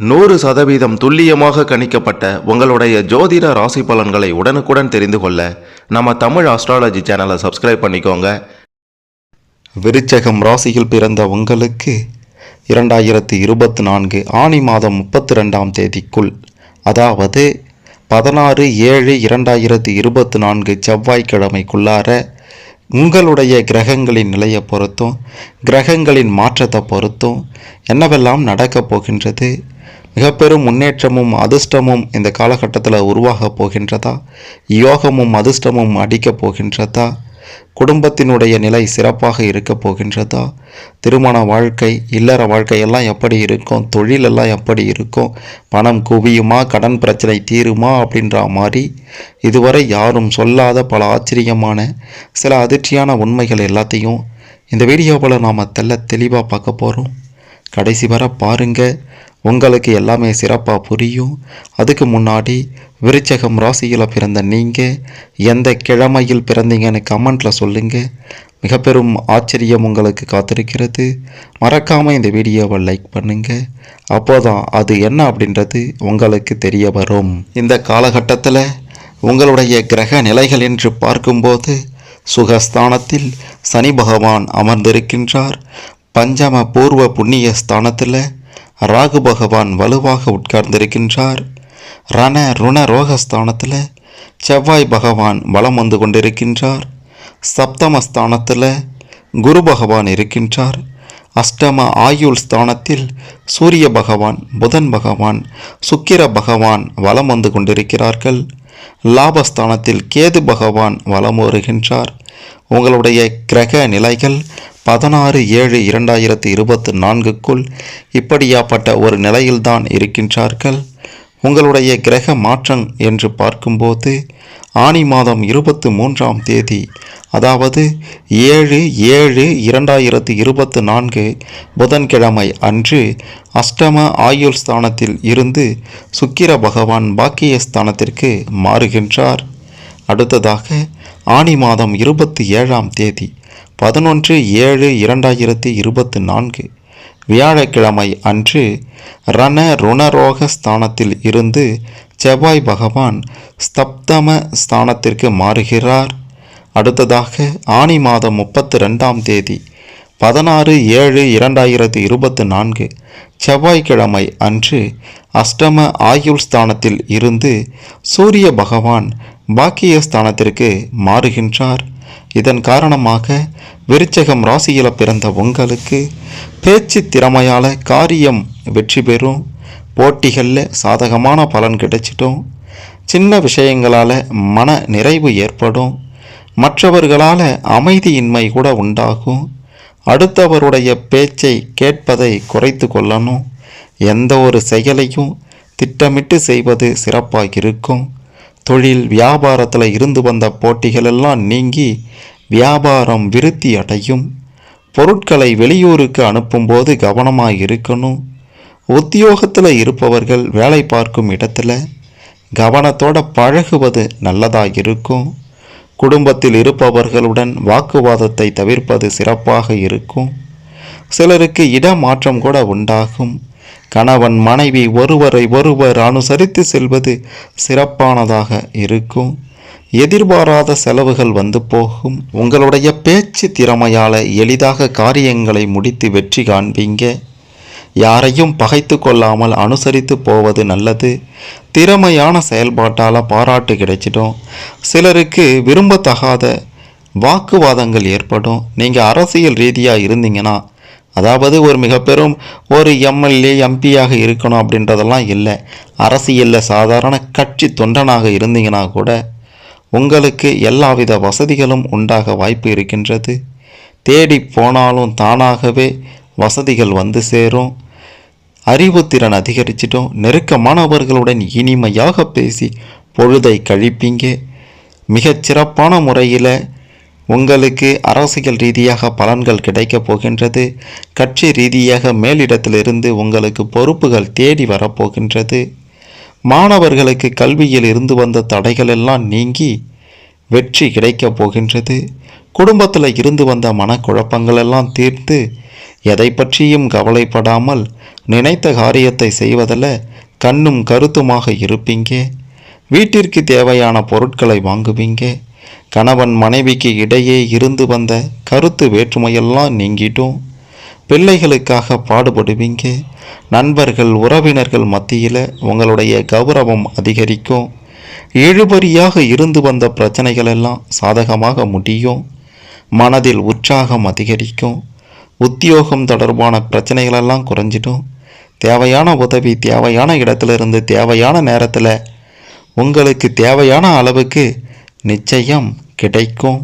நூறு சதவீதம் துல்லியமாக கணிக்கப்பட்ட உங்களுடைய ஜோதிட ராசி பலன்களை உடனுக்குடன் தெரிந்து கொள்ள நம்ம தமிழ் ஆஸ்ட்ராலஜி சேனலை சப்ஸ்கிரைப் பண்ணிக்கோங்க. விருச்சகம் ராசியில் பிறந்த உங்களுக்கு இரண்டாயிரத்தி இருபத்தி நான்கு ஆணி மாதம் முப்பத்தி ரெண்டாம் தேதிக்குள் அதாவது பதினாறு ஏழு இரண்டாயிரத்தி இருபத்தி நான்கு செவ்வாய்க்கிழமைக்குள்ளார உங்களுடைய கிரகங்களின் நிலையை பொறுத்தும் கிரகங்களின் மாற்றத்தை பொறுத்தும் என்னவெல்லாம் நடக்கப் போகின்றது மிகப்பெரும் முன்னேற்றமும் அதிர்ஷ்டமும் இந்த காலகட்டத்தில் உருவாகப் போகின்றதா? யோகமும் அதிர்ஷ்டமும் அடிக்கப் போகின்றதா? குடும்பத்தினுடைய நிலை சிறப்பாக இருக்கப் போகின்றதா? திருமண வாழ்க்கை இல்லற வாழ்க்கையெல்லாம் எப்படி இருக்கும்? தொழிலெல்லாம் எப்படி இருக்கும்? பணம் குவியுமா? கடன் பிரச்சனை தீருமா? அப்படின்ற மாதிரி இதுவரை யாரும் சொல்லாத பல ஆச்சரியமான சில அதிர்ச்சியான உண்மைகள் எல்லாத்தையும் இந்த வீடியோவில் நாம் தெல்ல தெளிவாக பார்க்க போகிறோம் கடைசி வரை பாருங்கள் உங்களுக்கு எல்லாமே சிறப்பாக புரியும். அதுக்கு முன்னாடி விருச்சகம் ராசியில் பிறந்த நீங்கள் எந்த கிழமையில் பிறந்தீங்கன்னு கமெண்ட்டில் சொல்லுங்கள் மிக பெரும் ஆச்சரியம் உங்களுக்கு காத்திருக்கிறது. மறக்காமல் இந்த வீடியோவை லைக் பண்ணுங்கள் அப்போதான் அது என்ன அப்படின்றது உங்களுக்கு தெரிய வரும். இந்த காலகட்டத்தில் உங்களுடைய கிரக நிலைகள் என்று பார்க்கும்போது சுகஸ்தானத்தில் சனி பகவான் அமர்ந்திருக்கின்றார். பஞ்சம பூர்வ புண்ணிய ஸ்தானத்தில் ராகு பகவான் வலுவாக உட்கார்ந்திருக்கின்றார். ரண ருண ரோகஸ்தானத்தில் செவ்வாய் பகவான் வலம் வந்து கொண்டிருக்கின்றார். சப்தமஸ்தானத்தில் குரு பகவான் இருக்கின்றார். அஷ்டம ஆயுள் ஸ்தானத்தில் சூரிய பகவான் புதன் பகவான் சுக்கிர பகவான் வலம் வந்து கொண்டிருக்கிறார்கள். லாபஸ்தானத்தில் கேது பகவான் வலம் வருகின்றார் உங்களுடைய கிரக நிலைகள் பதினாறு ஏழு இரண்டாயிரத்தி இருபத்தி நான்குக்குள் இப்படியாப்பட்ட ஒரு நிலையில்தான் இருக்கின்றார்கள். உங்களுடைய கிரக மாற்றம் என்று பார்க்கும்போது ஆனி மாதம் இருபத்தி மூன்றாம் தேதி அதாவது ஏழு ஏழு இரண்டாயிரத்தி இருபத்தி நான்கு புதன்கிழமை அன்று அஷ்டம ஆயுள் ஸ்தானத்தில் இருந்து சுக்கிர பகவான் பாக்கிய ஸ்தானத்திற்கு மாறுகின்றார். அடுத்ததாக ஆனி மாதம் இருபத்தி ஏழாம் தேதி பதினொன்று ஏழு இரண்டாயிரத்தி இருபத்தி நான்கு வியாழக்கிழமை அன்று ரண ருணரோக ஸ்தானத்தில் இருந்து செவ்வாய் பகவான் ஸ்தப்தம ஸ்தானத்திற்கு மாறுகிறார். அடுத்ததாக ஆனி மாதம் முப்பத்தி ரெண்டாம் தேதி பதினாறு ஏழு இரண்டாயிரத்தி இருபத்தி நான்கு செவ்வாய்க்கிழமை அன்று அஷ்டம ஆயுள் ஸ்தானத்தில் இருந்து சூரிய பகவான் பாக்கிய ஸ்தானத்திற்கு மாறுகின்றார். இதன் காரணமாக விருச்சகம் ராசியில் பிறந்த உங்களுக்கு பேச்சு திறமையால் காரியம் வெற்றி பெறும். போட்டிகளில் சாதகமான பலன் கிடைச்சிட்டும் சின்ன விஷயங்களால் மன நிறைவு ஏற்படும். மற்றவர்களால் அமைதியின்மை கூட உண்டாகும். அடுத்தவருடைய பேச்சை கேட்பதை குறைத்து கொள்ளணும். எந்த ஒரு செயலையும் திட்டமிட்டு செய்வது சிறப்பாக இருக்கும். தொழில் வியாபாரத்தில் இருந்து வந்த போட்டிகளெல்லாம் நீங்கி வியாபாரம் விருத்தி அடையும். பொருட்களை வெளியூருக்கு அனுப்பும்போது கவனமாக இருக்கணும். உத்தியோகத்தில் இருப்பவர்கள் வேலை பார்க்கும் இடத்துல கவனத்தோட பழகுவது நல்லதாக இருக்கும். குடும்பத்தில் இருப்பவர்களுடன் வாக்குவாதத்தை தவிர்ப்பது சிறப்பாக இருக்கும். சிலருக்கு இடமாற்றம் கூட உண்டாகும். கணவன் மனைவி ஒருவரை ஒருவர் அனுசரித்து செல்வது சிறப்பானதாக இருக்கும். எதிர்பாராத செலவுகள் வந்து போகும். உங்களுடைய பேச்சு திறமையால் எளிதாக காரியங்களை முடித்து வெற்றி காண்பீங்க. யாரையும் பகைத்து கொள்ளாமல் அனுசரித்து போவது நல்லது. திறமையான செயல்பாட்டால் பாராட்டு கிடைச்சிடும். சிலருக்கு விரும்பத்தகாத வாக்குவாதங்கள் ஏற்படும். நீங்கள் அரசியல் ரீதியாக இருந்தீங்கன்னா அதாவது ஒரு மிக பெரும் ஒரு எம்எல்ஏ எம்பியாக இருக்கணும் அப்படின்றதெல்லாம் இல்லை. அரசியலில் சாதாரண கட்சி தொண்டனாக இருந்தீங்கன்னா கூட உங்களுக்கு எல்லாவித வசதிகளும் உண்டாக வாய்ப்பு இருக்கின்றது. தேடி போனாலும் தானாகவே வசதிகள் வந்து சேரும். அறிவுத்திறன் அதிகரிச்சிட்டும் நெருக்கமானவர்களுடன் இனிமையாக பேசி பொழுதை கழிப்பீங்க. மிகச்சிறப்பான முறையில் உங்களுக்கு அரசியல் ரீதியாக பலன்கள் கிடைக்கப் போகின்றது. கட்சி ரீதியாக மேலிடத்திலிருந்து உங்களுக்கு பொறுப்புகள் தேடி வரப்போகின்றது மாணவர்களுக்கு கல்வியில் இருந்து வந்த தடைகள் எல்லாம் நீங்கி வெற்றி கிடைக்கப் போகின்றது. குடும்பத்தில் இருந்து வந்த மனக்குழப்பங்கள் எல்லாம் தீர்த்து எதை பற்றியும் கவலைப்படாமல் நினைத்த காரியத்தை செய்வதில் கண்ணும் கருத்துமாக இருப்பீங்க. வீட்டிற்கு தேவையான பொருட்களை வாங்குவீங்க. கணவன் மனைவிக்கு இடையே இருந்து வந்த கருத்து வேற்றுமையெல்லாம் நீங்கிட்டும். பிள்ளைகளுக்காக பாடுபடுவீங்க. நண்பர்கள் உறவினர்கள் மத்தியில் உங்களுடைய கௌரவம் அதிகரிக்கும். இழுபறியாக இருந்து வந்த பிரச்சனைகள் எல்லாம் சாதகமாக முடியும். மனதில் உற்சாகம் அதிகரிக்கும். உத்தியோகம் தொடர்பான பிரச்சனைகளெல்லாம் குறைஞ்சிடும். தேவையான உதவி தேவையான இடத்துல இருந்து தேவையான நேரத்தில் உங்களுக்கு தேவையான அளவுக்கு நிச்சயம் கிடைக்கும்.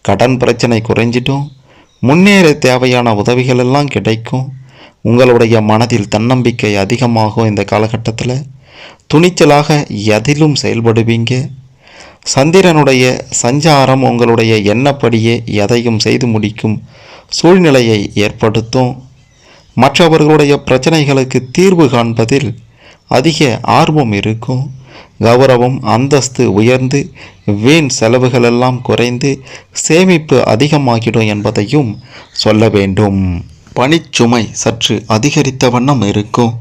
கடன் பிரச்சனை குறைஞ்சிடும். முன்னேற தேவையான உதவிகள் எல்லாம் கிடைக்கும். உங்களுடைய மனதில் தன்னம்பிக்கை அதிகமாகும் இந்த காலகட்டத்தில். துணிச்சலாக எதிலும் செயல்படுவீங்க. சந்திரனுடைய சஞ்சாரம் உங்களுடைய எண்ணப்படியே எதையும் செய்து முடிக்கும் சூழ்நிலையை ஏற்படுத்தும். மற்றவர்களுடைய பிரச்சனைகளுக்கு தீர்வு காண்பதில் அதிக ஆர்வம் இருக்கும். கௌரவம் அந்தஸ்து உயர்ந்து வீண் செலவுகளெல்லாம் குறைந்து சேமிப்பு அதிகமாகிடும் என்பதையும் சொல்ல வேண்டும். பணிச்சுமை சற்று அதிகரித்த வண்ணம் இருக்கும்.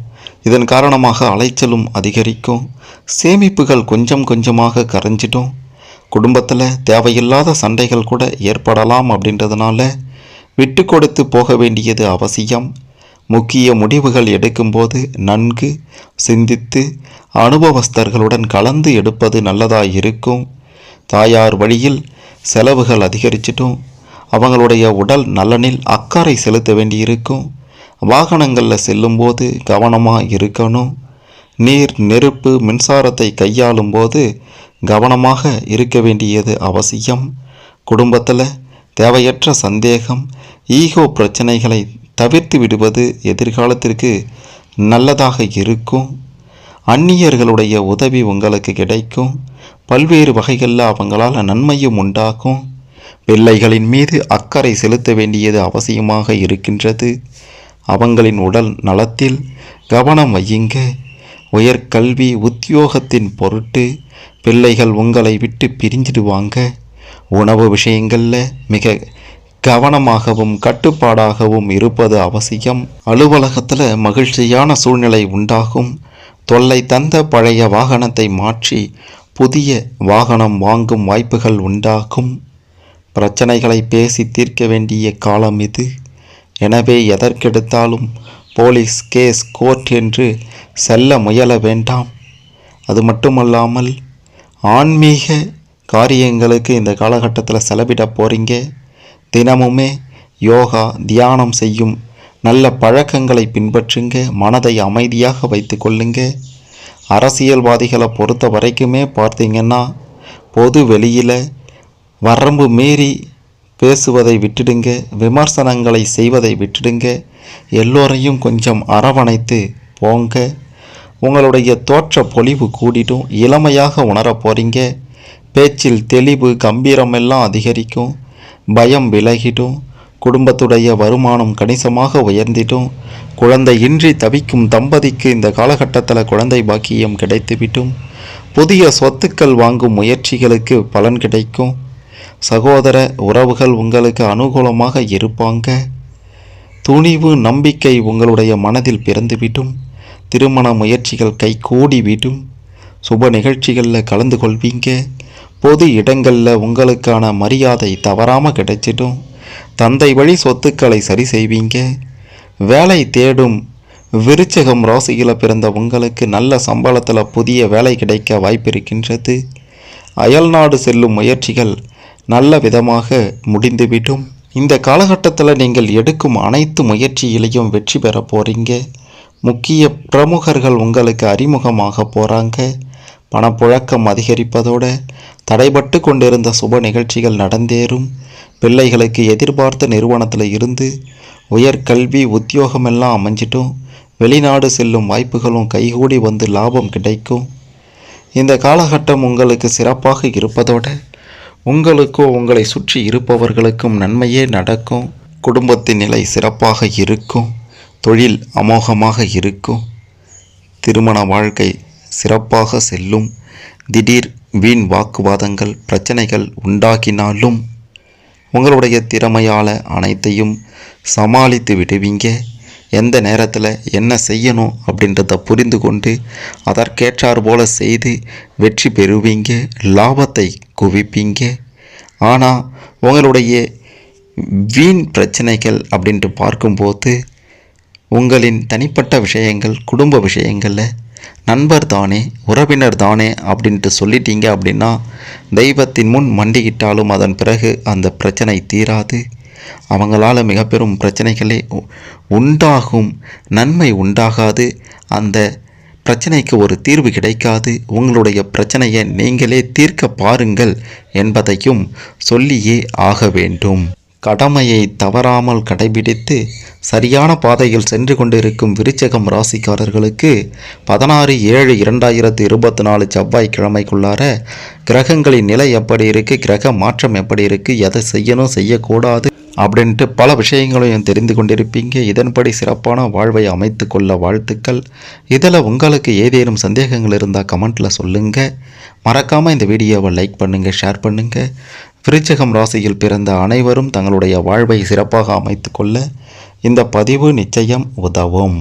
இதன் காரணமாக அலைச்சலும் அதிகரிக்கும். சேமிப்புகள் கொஞ்சம் கொஞ்சமாக கரைஞ்சிடும். குடும்பத்தில் தேவையில்லாத சண்டைகள் கூட ஏற்படலாம் அப்படின்றதுனால விட்டு கொடுத்து போக வேண்டியது அவசியம். முக்கிய முடிவுகள் எடுக்கும்போது நன்கு சிந்தித்து அனுபவஸ்தர்களுடன் கலந்து எடுப்பது நல்லதாக இருக்கும் தாயார் வழியில் செலவுகள் அதிகரிச்சிட்டும் அவங்களுடைய உடல் நலனில் அக்கறை செலுத்த வேண்டியிருக்கும். வாகனங்களில் செல்லும்போது கவனமாக இருக்கணும். நீர் நெருப்பு மின்சாரத்தை கையாளும் போது கவனமாக இருக்க வேண்டியது அவசியம். குடும்பத்தில் தேவையற்ற சந்தேகம் ஈகோ பிரச்சனைகளை தவிர்த்து விடுவது எதிர்காலத்திற்கு நல்லதாக இருக்கும். அந்நியர்களுடைய உதவி உங்களுக்கு கிடைக்கும். பல்வேறு வகைகளில் அவங்களால் நன்மையும் உண்டாகும். பிள்ளைகளின் மீது அக்கறை செலுத்த வேண்டியது அவசியமாக இருக்கின்றது. அவங்களின் உடல் நலத்தில் கவனம் வையுங்க. உயர்கல்வி உத்தியோகத்தின் பொருட்டு பிள்ளைகள் உங்களை விட்டு பிரிஞ்சிடுவாங்க. உணவு விஷயங்களில் மிக கவனமாகவும் கட்டுப்பாடாகவும் இருப்பது அவசியம். அலுவலகத்தில் மகிழ்ச்சியான சூழ்நிலை உண்டாகும். தொல்லை தந்த பழைய வாகனத்தை மாற்றி புதிய வாகனம் வாங்கும் வாய்ப்புகள் உண்டாகும். பிரச்சனைகளை பேசி தீர்க்க வேண்டிய காலம் இது. எனவே எதற்கெடுத்தாலும் போலீஸ் கேஸ் கோர்ட் என்று செல்ல முயல வேண்டாம். அது மட்டுமல்லாமல் ஆன்மீக காரியங்களுக்கு இந்த காலகட்டத்தில் செலவிட போகிறீங்க தினமுமே யோகா தியானம் செய்யும் நல்ல பழக்கங்களை பின்பற்றுங்க மனதை அமைதியாக வைத்து கொள்ளுங்க. அரசியல்வாதிகளை பொறுத்த வரைக்குமே பார்த்தீங்கன்னா பொது வெளியில் வரம்பு மீறி பேசுவதை விட்டுடுங்க விமர்சனங்களை செய்வதை விட்டுடுங்க எல்லோரையும் கொஞ்சம் அரவணைத்து போங்க. உங்களுடைய தோற்ற பொலிவு கூடிட்டும் இளமையாக உணரப் போகிறீங்க பேச்சில் தெளிவு கம்பீரம் எல்லாம் அதிகரிக்கும். பயம் விலகிடும். குடும்பத்துடைய வருமானம் கணிசமாக உயர்ந்திடும். குழந்தையின்றி தவிக்கும் தம்பதிக்கு இந்த காலகட்டத்தில் குழந்தை பாக்கியம் கிடைத்துவிட்டும் புதிய சொத்துக்கள் வாங்கும் முயற்சிகளுக்கு பலன் கிடைக்கும். சகோதர உறவுகள் உங்களுக்கு அனுகூலமாக இருப்பாங்க. துணிவு நம்பிக்கை உங்களுடைய மனதில் பிறந்துவிட்டும் திருமண முயற்சிகள் கைகூடி விடும் சுப நிகழ்ச்சிகளில் கலந்து கொள்வீங்க. பொது இடங்களில் உங்களுக்கான மரியாதை தவறாமல் கிடைச்சிடும். தந்தை வழி சொத்துக்களை சரி செய்வீங்க. வேலை தேடும் விருச்சகம் ராசியில் பிறந்த உங்களுக்கு நல்ல சம்பளத்தில் புதிய வேலை கிடைக்க வாய்ப்பு இருக்கின்றது அயல்நாடு செல்லும் முயற்சிகள் நல்ல விதமாக முடிந்துவிடும். இந்த காலகட்டத்தில் நீங்கள் எடுக்கும் அனைத்து முயற்சியிலையும் வெற்றி பெற போகிறீங்க முக்கிய பிரமுகர்கள் உங்களுக்கு அறிமுகமாக போகிறாங்க பணப்புழக்கம் அதிகரிப்பதோடு தடைபட்டு கொண்டிருந்த சுப நிகழ்ச்சிகள் நடந்தேறும். பிள்ளைகளுக்கு எதிர்பார்த்த நிறுவனத்தில் இருந்து உயர்கல்வி உத்தியோகமெல்லாம் அமைஞ்சிட்டும். வெளிநாடு செல்லும் வாய்ப்புகளும் கைகூடி வந்து லாபம் கிடைக்கும். இந்த காலகட்டம் உங்களுக்கு சிறப்பாக இருப்பதோடு உங்களுக்கும் உங்களை சுற்றி இருப்பவர்களுக்கும் நன்மையே நடக்கும். குடும்பத்தின் நிலை சிறப்பாக இருக்கும். தொழில் அமோகமாக இருக்கும். திருமண வாழ்க்கை சிறப்பாக செல்லும். திடீர் வீண் வாக்குவாதங்கள் பிரச்சனைகள் உண்டாக்கினாலும் உங்களுடைய திறமையால் அனைத்தையும் சமாளித்து விடுவீங்க. எந்த நேரத்தில் என்ன செய்யணும் அப்படின்றத புரிந்து கொண்டு அதற்கேற்றார் போல செய்து வெற்றி பெறுவீங்க லாபத்தை குவிப்பீங்க. ஆனால் உங்களுடைய வீண் பிரச்சனைகள் அப்படின்ட்டு பார்க்கும்போது உங்களின் தனிப்பட்ட விஷயங்கள் குடும்ப விஷயங்களில் நண்பர் தானே உறவினர் தானே அப்படின்ட்டு சொல்லிட்டீங்க அப்படின்னா தெய்வத்தின் முன் மண்டிக்கிட்டாலும் அதன் பிறகு அந்த பிரச்சனை தீராது. அவங்களால மிக பெரும் பிரச்சனைகளே உண்டாகும். நன்மை உண்டாகாது. அந்த பிரச்சனைக்கு ஒரு தீர்வு கிடைக்காது. உங்களுடைய பிரச்சனையை நீங்களே தீர்க்க பாருங்கள் என்பதையும் சொல்லியே ஆக வேண்டும். கடமையை தவறாமல் கடைபிடித்து சரியான பாதையில் சென்று கொண்டிருக்கும் விருச்சகம் ராசிக்காரர்களுக்கு பதினாறு ஏழு இரண்டாயிரத்து இருபத்தி நாலு செவ்வாய்க்கிழமைக்குள்ளார கிரகங்களின் நிலை எப்படி இருக்குது கிரக மாற்றம் எப்படி இருக்குது எதை செய்யணும் செய்யக்கூடாது அப்படின்ட்டு பல விஷயங்களையும் தெரிந்து கொண்டிருப்பீங்க. இதன்படி சிறப்பான வாழ்வை அமைத்து கொள்ள வாழ்த்துக்கள். இதில் உங்களுக்கு ஏதேனும் சந்தேகங்கள் இருந்தால் கமெண்ட்டில் சொல்லுங்கள் மறக்காமல் இந்த வீடியோவை லைக் பண்ணுங்கள் ஷேர் பண்ணுங்கள் விருச்சகம் ராசியில் பிறந்த அனைவரும் தங்களுடைய வாழ்வை சிறப்பாக அமைத்து கொள்ள இந்த பதிவு நிச்சயம் உதவும்.